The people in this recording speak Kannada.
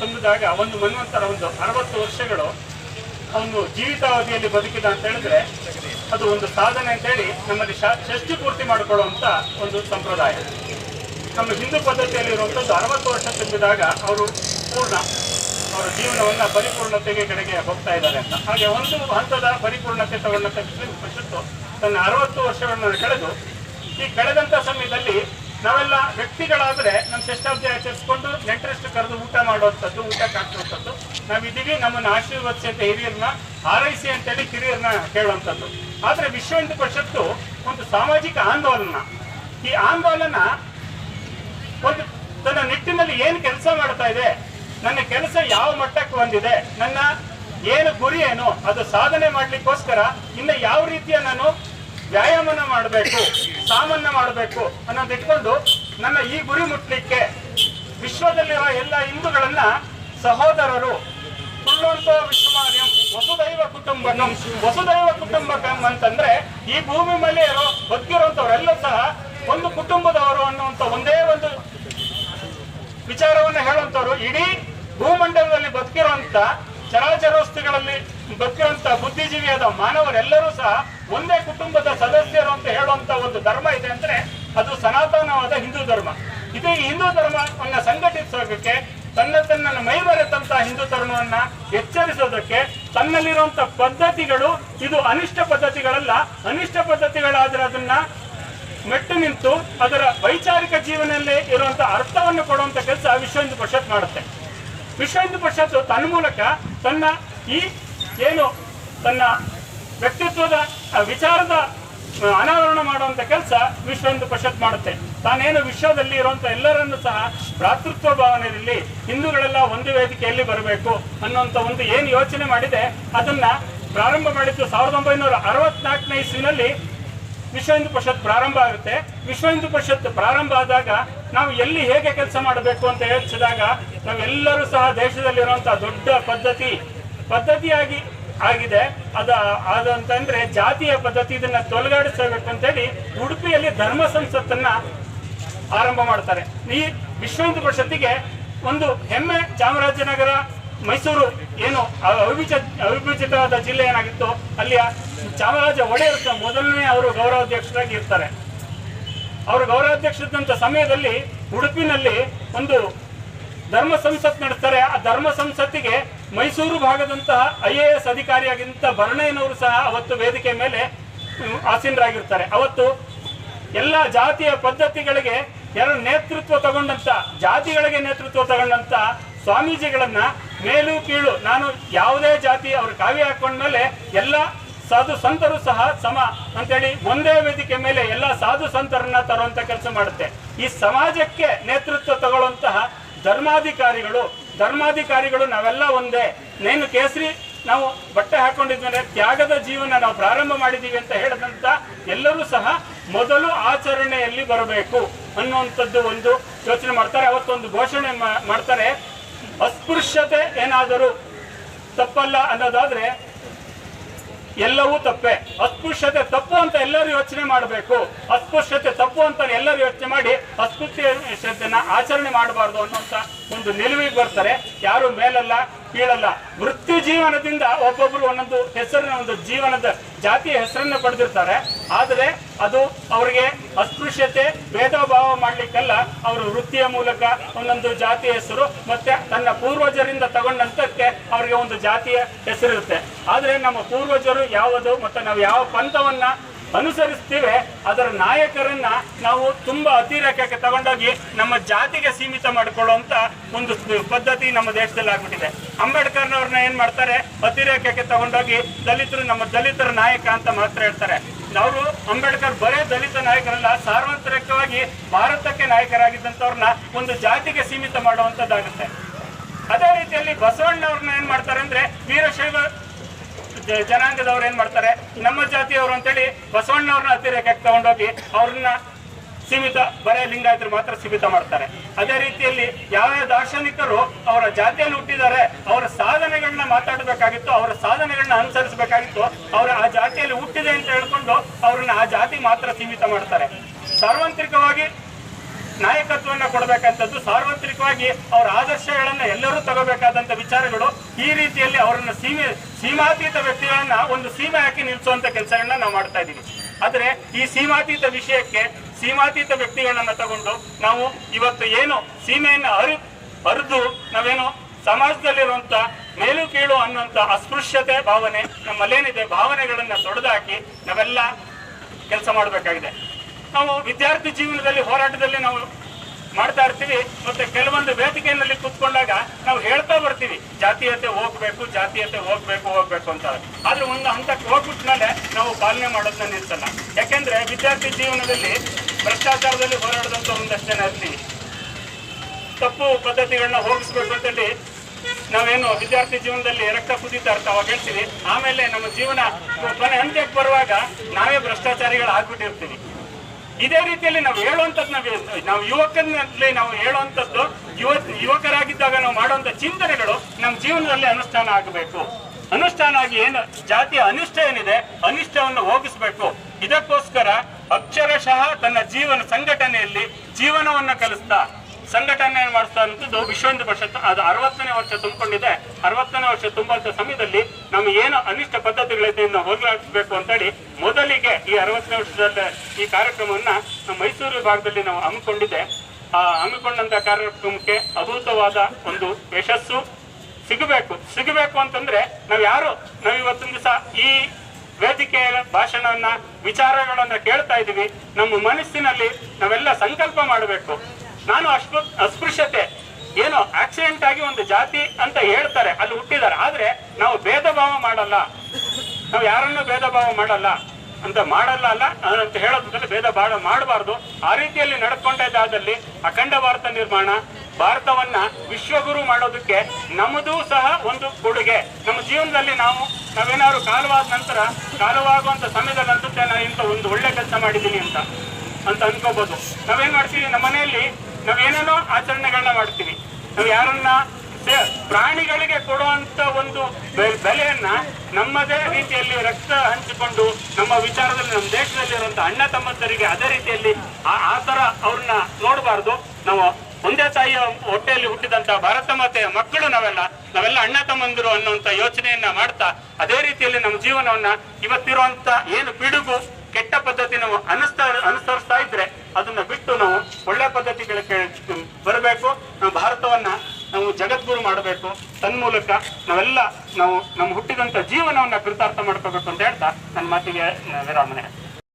ತುಂಬಿದಾಗ ಒಂದು ಮನ್ವಂತರ, ಒಂದು ಅರವತ್ತು ವರ್ಷಗಳು ಅವನು ಜೀವಿತಾವಧಿಯಲ್ಲಿ ಬದುಕಿದ ಅಂತ ಹೇಳಿದ್ರೆ ಅದು ಒಂದು ಸಾಧನೆ ಅಂತೇಳಿ ನಮ್ಮಲ್ಲಿ ಷಷ್ಟಿ ಪೂರ್ತಿ ಮಾಡಿಕೊಳ್ಳುವಂತ ಒಂದು ಸಂಪ್ರದಾಯ. ನಮ್ಮ ಹಿಂದೂ ಪದ್ಧತಿಯಲ್ಲಿ ಇರುವಂಥದ್ದು ಅರವತ್ತು ವರ್ಷ ತುಂಬಿದಾಗ ಅವರು ಪೂರ್ಣ, ಅವರ ಜೀವನವನ್ನ ಪರಿಪೂರ್ಣತೆಗೆ ಕಡೆಗೆ ಹೋಗ್ತಾ ಇದ್ದಾರೆ ಅಂತ. ಹಾಗೆ ಒಂದು ಹಂತದ ಪರಿಪೂರ್ಣತೆ ತಗೊಂಡಂತ ಮುಸ್ಲಿಂ ತನ್ನ ಅರವತ್ತು ವರ್ಷಗಳನ್ನು ಕಳೆದು, ಈ ಕಳೆದಂತ ಸಮಯದಲ್ಲಿ ನಾವೆಲ್ಲ ವ್ಯಕ್ತಿಗಳಾದ್ರೆ ನಮ್ಮ ಶಸ್ತಾಬ್ದಿ ಆಚರಿಸ್ಕೊಂಡು ನೆಂಟರಷ್ಟು ಕರೆದು ಊಟ ಮಾಡುವಂಥದ್ದು ಊಟ ಕಾಣಿಸುವಂಥದ್ದು ನಾವಿದ್ದೀವಿ, ನಮ್ಮನ್ನು ಆಶೀರ್ವದಿಸಿ ಅಂತ ಹಿರಿಯರನ್ನ ಆರೈಸಿ ಅಂತೇಳಿ ಕಿರಿಯರನ್ನ ಕೇಳುವಂಥದ್ದು. ಆದರೆ ವಿಶ್ವ ಹಿಂದೂ ಪರಿಷತ್ತು ಒಂದು ಸಾಮಾಜಿಕ ಆಂದೋಲನ. ಈ ಆಂದೋಲನ ಒಂದು ತನ್ನ ನಿಟ್ಟಿನಲ್ಲಿ ಏನು ಕೆಲಸ ಮಾಡ್ತಾ ಇದೆ, ನನ್ನ ಕೆಲಸ ಯಾವ ಮಟ್ಟಕ್ಕೆ ಬಂದಿದೆ, ನನ್ನ ಏನು ಗುರಿ ಏನು, ಅದು ಸಾಧನೆ ಮಾಡ್ಲಿಕ್ಕೋಸ್ಕರ ಇನ್ನು ಯಾವ ರೀತಿಯ ನಾನು ವ್ಯಾಯಾಮನ ಮಾಡಬೇಕು ಸಾಮನ್ನ ಮಾಡಬೇಕು ಅನ್ನೋದು ಇಟ್ಕೊಂಡು ನನ್ನ ಈ ಗುರಿ ಮುಟ್ಲಿಕ್ಕೆ ವಿಶ್ವದಲ್ಲಿರುವ ಎಲ್ಲ ಹಿಂದೂಗಳನ್ನ ಸಹೋದರರು ವಿಶ್ವಮಾರ್ಯಂ, ವಸುದೈವ ಕುಟುಂಬಕಂ ವಸುದೈವ ಕುಟುಂಬಕಂ ಅಂತಂದ್ರೆ ಈ ಭೂಮಿ ಮೇಲೆ ಬದುಕಿರುವಂತವರೆಲ್ಲ ಸಹ ಒಂದು ಕುಟುಂಬದವರು ಅನ್ನುವಂತ ಒಂದೇ ಒಂದು ವಿಚಾರವನ್ನು ಹೇಳುವಂತವ್ರು. ಇಡೀ ಭೂಮಂಡಲದಲ್ಲಿ ಬದುಕಿರುವಂತ ಚರಾಚರ ವಸ್ತುಗಳಲ್ಲಿ ಬದುಕಿರುವಂತ ಬುದ್ಧಿಜೀವಿಯಾದ ಮಾನವರೆಲ್ಲರೂ ಸಹ ಒಂದೇ ಕುಟುಂಬದ ಸದಸ್ಯರು ಅಂತ ಹೇಳುವಂತ ಒಂದು ಧರ್ಮ ಇದೆ ಅಂದ್ರೆ ಅದು ಸನಾತನವಾದ ಹಿಂದೂ ಧರ್ಮ. ಇದು ಹಿಂದೂ ಧರ್ಮವನ್ನ ಸಂಘಟಿಸೋದಕ್ಕೆ, ತನ್ನ ತನ್ನ ಮೈಮರೆತಂತ ಹಿಂದೂ ಧರ್ಮವನ್ನ ಎಚ್ಚರಿಸೋದಕ್ಕೆ ತನ್ನಲ್ಲಿರುವಂತ ಪದ್ಧತಿಗಳು, ಇದು ಅನಿಷ್ಟ ಪದ್ಧತಿಗಳಲ್ಲ, ಅನಿಷ್ಟ ಪದ್ಧತಿಗಳಾದ್ರೆ ಅದನ್ನ ಮೆಟ್ಟು ನಿಂತು ಅದರ ವೈಚಾರಿಕ ಜೀವನದಲ್ಲಿ ಇರುವಂತಹ ಅರ್ಥವನ್ನು ಕೊಡುವಂತ ಕೆಲಸ ವಿಶ್ವ ಹಿಂದೂ ಪರಿಷತ್ ಮಾಡುತ್ತೆ. ವಿಶ್ವ ಹಿಂದೂ ಪರಿಷತ್ ತನ್ನ ಮೂಲಕ ತನ್ನ ಈ ಏನು ತನ್ನ ವ್ಯಕ್ತಿತ್ವದ ವಿಚಾರದ ಅನಾವರಣ ಮಾಡುವಂತ ಕೆಲಸ ವಿಶ್ವ ಹಿಂದೂ ಪರಿಷತ್ ಮಾಡುತ್ತೆ. ತಾನೇನು ವಿಶ್ವದಲ್ಲಿ ಇರುವಂಥ ಎಲ್ಲರನ್ನು ಸಹ ಭ್ರಾತೃತ್ವ ಭಾವನೆಯಲ್ಲಿ ಹಿಂದೂಗಳೆಲ್ಲ ಒಂದು ವೇದಿಕೆಯಲ್ಲಿ ಬರಬೇಕು ಅನ್ನುವಂತ ಒಂದು ಏನು ಯೋಚನೆ ಮಾಡಿದೆ, ಅದನ್ನ ಪ್ರಾರಂಭ ಮಾಡಿದ್ದು ಸಾವಿರದ ಒಂಬೈನೂರ ಅರವತ್ನಾಲ್ಕನೇ ಇಸ್ವಿನಲ್ಲಿ ವಿಶ್ವ ಹಿಂದೂ ಪರಿಷತ್ ಪ್ರಾರಂಭ ಆಗುತ್ತೆ. ವಿಶ್ವ ಹಿಂದೂ ಪರಿಷತ್ ಪ್ರಾರಂಭ ಆದಾಗ ನಾವು ಎಲ್ಲಿ ಹೇಗೆ ಕೆಲಸ ಮಾಡಬೇಕು ಅಂತ ಯೋಚಿಸಿದಾಗ ನಾವೆಲ್ಲರೂ ಸಹ ದೇಶದಲ್ಲಿರುವಂಥ ದೊಡ್ಡ ಪದ್ಧತಿ ಪದ್ಧತಿಯಾಗಿ ಆಗಿದೆ. ಅದ ಅದಂತಂದ್ರೆ ಜಾತಿಯ ಪದ್ಧತಿ ಇದನ್ನ ತೊಲಗಾಡಿಸಬೇಕು ಅಂತೇಳಿ ಉಡುಪಿಯಲ್ಲಿ ಧರ್ಮ ಸಂಸತ್ತನ್ನ ಆರಂಭ ಮಾಡ್ತಾರೆ. ಈ ವಿಶ್ವ ಹಿಂದೂ ಪರಿಷತ್ತಿಗೆ ಒಂದು ಹೆಮ್ಮೆ ಚಾಮರಾಜನಗರ, ಮೈಸೂರು ಏನು ಅವಿಭಜಿತ, ಅವಿಭಜಿತವಾದ ಜಿಲ್ಲೆ ಏನಾಗಿತ್ತು? ಅಲ್ಲಿಯ ಚಾಮರಾಜ ಒಡೆಯರ್ ಮೊದಲನೇ ಅವರು ಗೌರವಾಧ್ಯಕ್ಷರಾಗಿ ಇರ್ತಾರೆ. ಅವರು ಗೌರವಾಧ್ಯಕ್ಷರಿದ್ದಂಥ ಸಮಯದಲ್ಲಿ ಉಡುಪಿನಲ್ಲಿ ಒಂದು ಧರ್ಮ ಸಂಸತ್ ನಡೆಸ್ತಾರೆ. ಆ ಧರ್ಮ ಸಂಸತ್ತಿಗೆ ಮೈಸೂರು ಭಾಗದಂತಹ ಐ ಎ ಎಸ್ ಅಧಿಕಾರಿಯಾಗಿದ್ದಂಥ ಭರಣಯ್ಯನವರು ಸಹ ಅವತ್ತು ವೇದಿಕೆ ಮೇಲೆ ಆಸೀನರಾಗಿರ್ತಾರೆ. ಅವತ್ತು ಎಲ್ಲ ಜಾತಿಯ ಪದ್ಧತಿಗಳಿಗೆ ಎರಡು ನೇತೃತ್ವ ತಗೊಂಡಂತ, ಜಾತಿಗಳಿಗೆ ನೇತೃತ್ವ ತಗೊಂಡಂತ ಸ್ವಾಮೀಜಿಗಳನ್ನ ಮೇಲು ಕೀಳು. ನಾನು ಯಾವುದೇ ಜಾತಿ ಅವರು ಕಾವ್ಯ ಹಾಕೊಂಡ್ಮೇಲೆ ಎಲ್ಲ ಸಾಧು ಸಂತರು ಸಹ ಸಮ ಅಂತೇಳಿ ಒಂದೇ ವೇದಿಕೆ ಮೇಲೆ ಎಲ್ಲ ಸಾಧು ಸಂತರನ್ನ ತರುವಂತ ಕೆಲಸ ಮಾಡುತ್ತೆ. ಈ ಸಮಾಜಕ್ಕೆ ನೇತೃತ್ವ ತಗೊಳ್ಳುವಂತಹ ಧರ್ಮಾಧಿಕಾರಿಗಳು ಧರ್ಮಾಧಿಕಾರಿಗಳು ನಾವೆಲ್ಲ ಒಂದೇ. ನೇನು ಕೇಸರಿ, ನಾವು ಬಟ್ಟೆ ಹಾಕೊಂಡಿದ್ಮೇಲೆ ತ್ಯಾಗದ ಜೀವನ ನಾವು ಪ್ರಾರಂಭ ಮಾಡಿದ್ದೀವಿ ಅಂತ ಹೇಳಿದಂತ ಎಲ್ಲರೂ ಸಹ ಮೊದಲು ಆಚರಣೆಯಲ್ಲಿ ಬರಬೇಕು ಅನ್ನುವಂಥದ್ದು ಒಂದು ಯೋಚನೆ ಮಾಡ್ತಾರೆ. ಅವತ್ತೊಂದು ಘೋಷಣೆ ಮಾಡ್ತಾರೆ, ಅಸ್ಪೃಶ್ಯತೆ ಏನಾದರೂ ತಪ್ಪಲ್ಲ ಅನ್ನೋದಾದ್ರೆ ಎಲ್ಲವೂ ತಪ್ಪೆ. ಅಸ್ಪೃಶ್ಯತೆ ತಪ್ಪು ಅಂತ ಎಲ್ಲರೂ ಯೋಚನೆ ಮಾಡಬೇಕು. ಅಸ್ಪೃಶ್ಯತೆ ತಪ್ಪು ಅಂತ ಎಲ್ಲರೂ ಯೋಚನೆ ಮಾಡಿ ಅಸ್ಪೃಶ್ಯತೆಯನ್ನ ಆಚರಣೆ ಮಾಡಬಾರ್ದು ಅನ್ನುವಂಥ ಒಂದು ನಿಲುವಿಗೆ ಬರ್ತಾರೆ. ಯಾರು ಮೇಲಲ್ಲ, ಕೀಳಲ್ಲ. ವೃತ್ತಿ ಜೀವನದಿಂದ ಒಬ್ಬೊಬ್ರು ಒಂದೊಂದು ಹೆಸರಿನ ಒಂದು ಜೀವನದ ಜಾತಿಯ ಹೆಸರನ್ನ ಪಡೆದಿರ್ತಾರೆ. ಆದರೆ ಅದು ಅವರಿಗೆ ಅಸ್ಪೃಶ್ಯತೆ ಭೇದ ಭಾವ ಮಾಡಲಿಕ್ಕಲ್ಲ. ಅವರು ವೃತ್ತಿಯ ಮೂಲಕ ಒಂದೊಂದು ಜಾತಿಯ ಹೆಸರು ಮತ್ತೆ ತನ್ನ ಪೂರ್ವಜರಿಂದ ತಗೊಂಡಂತಕ್ಕೆ ಅವರಿಗೆ ಒಂದು ಜಾತಿಯ ಹೆಸರಿರುತ್ತೆ. ಆದರೆ ನಮ್ಮ ಪೂರ್ವಜರು ಯಾವುದು ಮತ್ತೆ ನಾವು ಯಾವ ಪಂಥವನ್ನ ಅನುಸರಿಸ್ತೀವಿ, ಅದರ ನಾಯಕರನ್ನ ನಾವು ತುಂಬಾ ಅತಿರೇಕಕ್ಕೆ ತಗೊಂಡೋಗಿ ನಮ್ಮ ಜಾತಿಗೆ ಸೀಮಿತ ಮಾಡಿಕೊಳ್ಳುವಂತ ಒಂದು ಪದ್ಧತಿ ನಮ್ಮ ದೇಶದಲ್ಲಿ ಆಗ್ಬಿಟ್ಟಿದೆ. ಅಂಬೇಡ್ಕರ್ನವ್ರನ್ನ ಏನ್ ಮಾಡ್ತಾರೆ? ಅತಿರೇಕಕ್ಕೆ ತಗೊಂಡೋಗಿ ದಲಿತರು ನಮ್ಮ ದಲಿತರ ನಾಯಕ ಅಂತ ಮಾತ್ರ ಹೇಳ್ತಾರೆ. ಅವರು ಅಂಬೇಡ್ಕರ್ ಬರೇ ದಲಿತ ನಾಯಕರಲ್ಲ, ಸಾರ್ವತ್ರಿಕವಾಗಿ ಭಾರತಕ್ಕೆ ನಾಯಕರಾಗಿದ್ದಂಥವ್ರನ್ನ ಒಂದು ಜಾತಿಗೆ ಸೀಮಿತ ಮಾಡುವಂಥದ್ದಾಗುತ್ತೆ. ಅದೇ ರೀತಿಯಲ್ಲಿ ಬಸವಣ್ಣವ್ರನ್ನ ಏನ್ ಮಾಡ್ತಾರೆ ಅಂದ್ರೆ ವೀರಶೈವ ಜನಾಂಗದವ್ರು ಏನ್ ಮಾಡ್ತಾರೆ, ನಮ್ಮ ಜಾತಿಯವರು ಅಂತೇಳಿ ಬಸವಣ್ಣವ್ರನ್ನ ಅತಿರೇಕಕ್ಕೆ ತಗೊಂಡೋಗಿ ಅವ್ರನ್ನ ಸೀಮಿತ, ಬರೇ ಲಿಂಗಾಯತರು ಮಾತ್ರ ಸೀಮಿತ ಮಾಡ್ತಾರೆ. ಅದೇ ರೀತಿಯಲ್ಲಿ ಯಾವ ದಾರ್ಶನಿಕರು ಅವರ ಜಾತಿಯಲ್ಲಿ ಹುಟ್ಟಿದ್ದಾರೆ, ಅವರ ಸಾಧನೆಗಳನ್ನ ಮಾತಾಡಬೇಕಾಗಿತ್ತು, ಅವರ ಸಾಧನೆಗಳನ್ನ ಅನುಸರಿಸಬೇಕಾಗಿತ್ತು ಅವರ ಆ ಜಾತಿಯಲ್ಲಿ ಹುಟ್ಟಿದೆ ಅಂತ ಹೇಳ್ಕೊಂಡು ಅವ್ರನ್ನ ಆ ಜಾತಿ ಮಾತ್ರ ಸೀಮಿತ ಮಾಡ್ತಾರೆ. ಸಾರ್ವತ್ರಿಕವಾಗಿ ನಾಯಕತ್ವವನ್ನು ಕೊಡಬೇಕಂಥದ್ದು, ಸಾರ್ವತ್ರಿಕವಾಗಿ ಅವರ ಆದರ್ಶಗಳನ್ನು ಎಲ್ಲರೂ ತಗೋಬೇಕಾದಂತ ವಿಚಾರಗಳು ಈ ರೀತಿಯಲ್ಲಿ ಅವರನ್ನು ಸೀಮೆ, ಸೀಮಾತೀತ ವ್ಯಕ್ತಿಗಳನ್ನ ಒಂದು ಸೀಮೆ ಹಾಕಿ ನಿಲ್ಲಿಸುವಂತ ಕೆಲಸಗಳನ್ನ ನಾವು ಮಾಡ್ತಾ ಇದ್ದೀವಿ. ಆದ್ರೆ ಈ ಸೀಮಾತೀತ ವಿಷಯಕ್ಕೆ ಸೀಮಾತೀತ ವ್ಯಕ್ತಿಗಳನ್ನ ತಗೊಂಡು ನಾವು ಇವತ್ತು ಏನು ಸೀಮೆಯನ್ನು ಅರಿ, ಅರಿದು ನಾವೇನು ಸಮಾಜದಲ್ಲಿರುವಂತ ಮೇಲು ಕೀಳು ಅನ್ನುವಂಥ ಅಸ್ಪೃಶ್ಯತೆ ಭಾವನೆ, ನಮ್ಮಲ್ಲೇನಿದೆ, ಭಾವನೆಗಳನ್ನು ತೊಡೆದಾಕಿ ನಾವೆಲ್ಲ ಕೆಲಸ ಮಾಡಬೇಕಾಗಿದೆ. ನಾವು ವಿದ್ಯಾರ್ಥಿ ಜೀವನದಲ್ಲಿ, ಹೋರಾಟದಲ್ಲಿ ನಾವು ಮಾಡ್ತಾ ಇರ್ತೀವಿ, ಮತ್ತೆ ಕೆಲವೊಂದು ವೇದಿಕೆಯಲ್ಲಿ ಕೂತ್ಕೊಂಡಾಗ ನಾವು ಹೇಳ್ತಾ ಬರ್ತೀವಿ, ಜಾತೀಯತೆ ಹೋಗ್ಬೇಕು ಜಾತೀಯತೆ ಹೋಗ್ಬೇಕು ಹೋಗ್ಬೇಕು ಅಂತ. ಆದ್ರೆ ಒಂದು ಹಂತಕ್ಕೆ ಹೋಗ್ಬಿಟ್ಮೇಲೆ ನಾವು ಪಾಲನೆ ಮಾಡೋದನ್ನ ನಿಲ್ಸಲ್ಲ. ಯಾಕೆಂದ್ರೆ ವಿದ್ಯಾರ್ಥಿ ಜೀವನದಲ್ಲಿ ಭ್ರಷ್ಟಾಚಾರದಲ್ಲಿ ಹೋರಾಡದಂತ ಒಂದಷ್ಟು ಜನ ಇರ್ತೀವಿ ತಪ್ಪು ಪದ್ಧತಿಗಳನ್ನ ಹೋಗಿಸ್ಬೇಕು ಅಂತೇಳಿ ನಾವೇನು ವಿದ್ಯಾರ್ಥಿ ಜೀವನದಲ್ಲಿ ರಕ್ತ ಕುದೀತಾ ಇರ್ತಾವ ಹೇಳ್ತೀವಿ ಆಮೇಲೆ ನಮ್ಮ ಜೀವನ ಕೊನೆ ಹಂತಕ್ಕೆ ಬರುವಾಗ ನಾವೇ ಭ್ರಷ್ಟಾಚಾರಿಗಳು ಆಗ್ಬಿಟ್ಟಿರ್ತೀವಿ. ಇದೇ ರೀತಿಯಲ್ಲಿ ನಾವು ಹೇಳುವಂಥದ್ದು ನಾವು ನಾವು ಯುವಕನಲ್ಲಿ ನಾವು ಹೇಳುವಂಥದ್ದು ಯುವ ಯುವಕರಾಗಿದ್ದಾಗ ನಾವು ಮಾಡುವಂಥ ಚಿಂತನೆಗಳು ನಮ್ಮ ಜೀವನದಲ್ಲಿ ಅನುಷ್ಠಾನ ಆಗಬೇಕು. ಅನುಷ್ಠಾನ ಆಗಿ ಏನು ಜಾತಿಯ ಅನಿಷ್ಟ ಏನಿದೆ, ಅನಿಷ್ಟವನ್ನು ಹೋಗಿಸ್ಬೇಕು. ಇದಕ್ಕೋಸ್ಕರ ಅಕ್ಷರಶಃ ತನ್ನ ಜೀವನ ಸಂಘಟನೆಯಲ್ಲಿ ಜೀವನವನ್ನ ಕಲಿಸ್ತಾ ಸಂಘಟನೆ ಮಾಡಿಸ್ತಾ ಇರುವಂಥದ್ದು ವಿಶ್ವ ಹಿಂದೂ ಪರಿಷತ್ ಅದು ಅರವತ್ತನೇ ವರ್ಷ ತುಂಬಿಕೊಂಡಿದೆ. ಅರವತ್ತನೇ ವರ್ಷ ತುಂಬುವಂತ ಸಮಯದಲ್ಲಿ ನಾವು ಏನು ಅನಿಷ್ಟ ಪದ್ಧತಿಗಳಿದೆ ನಾವು ಹೋಗಲಾಡಿಸ್ಬೇಕು ಅಂತೇಳಿ ಮೊದಲಿಗೆ ಈ ಅರವತ್ತನೇ ವರ್ಷದಲ್ಲಿ ಈ ಕಾರ್ಯಕ್ರಮವನ್ನ ನಮ್ಮ ಮೈಸೂರು ವಿಭಾಗದಲ್ಲಿ ನಾವು ಹಮ್ಮಿಕೊಂಡಿದ್ದೆ. ಆ ಹಮ್ಮಿಕೊಂಡಂತ ಕಾರ್ಯಕ್ರಮಕ್ಕೆ ಅದ್ಭುತವಾದ ಒಂದು ಯಶಸ್ಸು ಸಿಗಬೇಕು. ಸಿಗಬೇಕು ಅಂತಂದ್ರೆ ನಾವು ಯಾರು? ನಾವು ಇವತ್ತಿನ ದಿವಸ ಈ ವೇದಿಕೆಯ ಭಾಷಣವನ್ನ, ವಿಚಾರಗಳನ್ನ ಕೇಳ್ತಾ ಇದೀವಿ ನಮ್ಮ ಮನಸ್ಸಿನಲ್ಲಿ ನಾವೆಲ್ಲ ಸಂಕಲ್ಪ ಮಾಡಬೇಕು. ನಾನು ಅಸ್ಪೃ ಅಸ್ಪೃಶ್ಯತೆ, ಏನು ಆಕ್ಸಿಡೆಂಟ್ ಆಗಿ ಒಂದು ಜಾತಿ ಅಂತ ಹೇಳ್ತಾರೆ, ಅಲ್ಲಿ ಹುಟ್ಟಿದ್ದಾರೆ. ಆದ್ರೆ ನಾವು ಭೇದ ಭಾವ ಮಾಡಲ್ಲ. ನಾವು ಯಾರನ್ನೂ ಭೇದ ಭಾವ ಮಾಡಲ್ಲ ಅಂತ ಮಾಡಲ್ಲ ಅಲ್ಲ ಅಂತ ಹೇಳೋದ್ರಲ್ಲಿ ಭೇದ ಭಾವ ಮಾಡಬಾರ್ದು. ಆ ರೀತಿಯಲ್ಲಿ ನಡ್ಕೊಂಡಿದ್ದಾದಲ್ಲಿ ಅಖಂಡ ಭಾರತ ನಿರ್ಮಾಣ, ಭಾರತವನ್ನ ವಿಶ್ವಗುರು ಮಾಡೋದಕ್ಕೆ ನಮ್ಮದು ಸಹ ಒಂದು ಕೊಡುಗೆ. ನಮ್ಮ ಜೀವನದಲ್ಲಿ ನಾವು, ನಾವೇನಾದ್ರು ಕಾಲವಾದ ನಂತರ, ಕಾಲವಾಗುವಂತ ಸಮಯದಲ್ಲಿ ಅನ್ಸುತ್ತೆ ನಾನು ಇಂಥ ಒಂದು ಒಳ್ಳೆ ಕೆಲಸ ಮಾಡಿದ್ದೀನಿ ಅಂತ ಅಂತ ಅನ್ಕೋಬಹುದು ನಾವೇನ್ ಮಾಡ್ತೀವಿ? ನಮ್ಮ ಮನೆಯಲ್ಲಿ ನಾವೇನೇನೋ ಆಚರಣೆಗಳನ್ನ ಮಾಡ್ತೀವಿ. ನಾವು ಯಾರನ್ನ ಪ್ರಾಣಿಗಳಿಗೆ ಕೊಡುವಂತ ಒಂದು ಬೆಲೆಯನ್ನ ನಮ್ಮದೇ ರೀತಿಯಲ್ಲಿ ರಕ್ತ ಹಂಚಿಕೊಂಡು ನಮ್ಮ ವಿಚಾರದಲ್ಲಿ ನಮ್ಮ ದೇಶದಲ್ಲಿ ಇರುವಂತ ಅಣ್ಣ ತಮ್ಮಂದರಿಗೆ ಅದೇ ರೀತಿಯಲ್ಲಿ ಆ- ತರ ಅವ್ರನ್ನ ನೋಡಬಾರ್ದು. ನಾವು ಒಂದೇ ತಾಯಿಯ ಹೊಟ್ಟೆಯಲ್ಲಿ ಹುಟ್ಟಿದಂತ ಭಾರತ ಮಾತೆಯ ಮಕ್ಕಳು ನಾವೆಲ್ಲ ನಾವೆಲ್ಲ ಅಣ್ಣ ತಮ್ಮಂದಿರು ಅನ್ನುವಂತ ಯೋಚನೆಯನ್ನ ಮಾಡ್ತಾ ಅದೇ ರೀತಿಯಲ್ಲಿ ನಮ್ಮ ಜೀವನವನ್ನ ಇವತ್ತಿರುವಂತ ಏನು ಪಿಡುಗು ಕೆಟ್ಟ ಪದ್ಧತಿ ನಾವು ಅನಿಸ್ತಾ ಅನುಸರಿಸ್ತಾ ಇದ್ರೆ ಅದನ್ನ ಬಿಟ್ಟು ನಾವು ಒಳ್ಳೆ ಪದ್ಧತಿಗಳಿಗೆ ಬರಬೇಕು ನಾವು ಭಾರತವನ್ನ ನಾವು ಜಗದ್ಗುರು ಮಾಡಬೇಕು ತನ್ಮೂಲಕ ನಾವೆಲ್ಲ ನಾವು ನಮ್ಮ ಹುಟ್ಟಿದಂತ ಜೀವನವನ್ನ ಕೃತಾರ್ಥ ಮಾಡ್ಕೋಬೇಕು ಅಂತ ಹೇಳ್ತಾ ನನ್ನ ಮಾತಿಗೆ ವಿರಾಮನೆ.